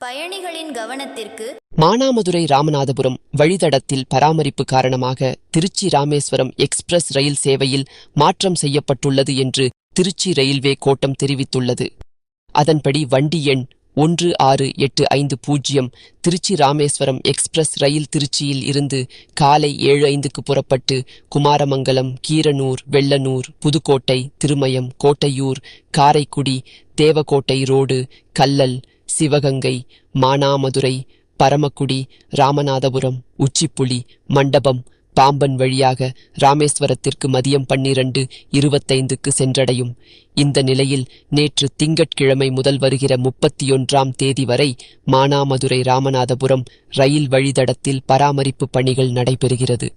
பயணிகளின் கவனத்திற்கு மானாமதுரை ராமநாதபுரம் வழித்தடத்தில் பராமரிப்பு காரணமாக திருச்சி ராமேஸ்வரம் எக்ஸ்பிரஸ் ரயில் சேவையில் மாற்றம் செய்யப்பட்டுள்ளது என்று திருச்சி ரயில்வே கோட்டம் தெரிவித்துள்ளது. அதன்படி வண்டி எண் ஒன்று ஆறு எட்டு ஐந்து பூஜ்ஜியம் திருச்சி ராமேஸ்வரம் எக்ஸ்பிரஸ் ரயில் திருச்சியில் இருந்து காலை ஏழு ஐந்துக்கு புறப்பட்டு குமாரமங்கலம் கீரனூர் வெள்ளனூர் புதுக்கோட்டை திருமயம் கோட்டையூர் காரைக்குடி தேவக்கோட்டை ரோடு கல்லல் சிவகங்கை மானாமதுரை பரமக்குடி ராமநாதபுரம் உச்சிப்புலி மண்டபம் பாம்பன் வழியாக ராமேஸ்வரத்திற்கு மதியம் பன்னிரண்டு இருபத்தைந்துக்கு சென்றடையும். இந்த நிலையில் நேற்று திங்கட்கிழமை முதல் வருகிற முப்பத்தியொன்றாம் தேதி வரை மானாமதுரை ராமநாதபுரம் ரயில் வழித்தடத்தில் பராமரிப்பு பணிகள் நடைபெறுகிறது.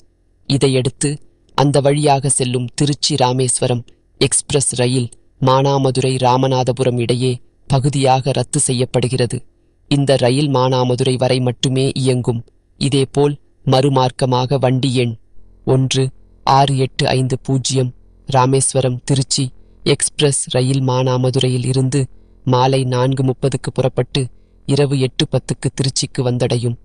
இதையடுத்து அந்த வழியாக செல்லும் திருச்சி ராமேஸ்வரம் எக்ஸ்பிரஸ் ரயில் மானாமதுரை ராமநாதபுரம் இடையே பகுதியாக ரத்து செய்யப்படுகிறது. இந்த ரயில் மானாமதுரை வரை மட்டுமே இயங்கும். இதேபோல் மறுமார்க்கமாக வண்டி எண் ஒன்று ஆறு எட்டு ஐந்து பூஜ்ஜியம் ராமேஸ்வரம் திருச்சி எக்ஸ்பிரஸ் ரயில் மானாமதுரையில் இருந்து மாலை நான்கு முப்பதுக்கு புறப்பட்டு இரவு எட்டு பத்துக்கு திருச்சிக்கு வந்தடையும்.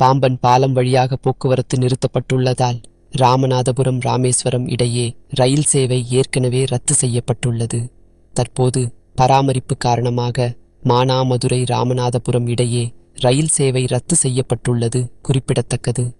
பாம்பன் பாலம் வழியாக போக்குவரத்து நிறுத்தப்பட்டுள்ளதால் ராமநாதபுரம் ராமேஸ்வரம் இடையே ரயில் சேவை ஏற்கனவே ரத்து செய்யப்பட்டுள்ளது. தற்போது பராமரிப்பு காரணமாக மானாமதுரை ராமநாதபுரம் இடையே ரயில் சேவை ரத்து செய்யப்பட்டுள்ளது குறிப்பிடத்தக்கது.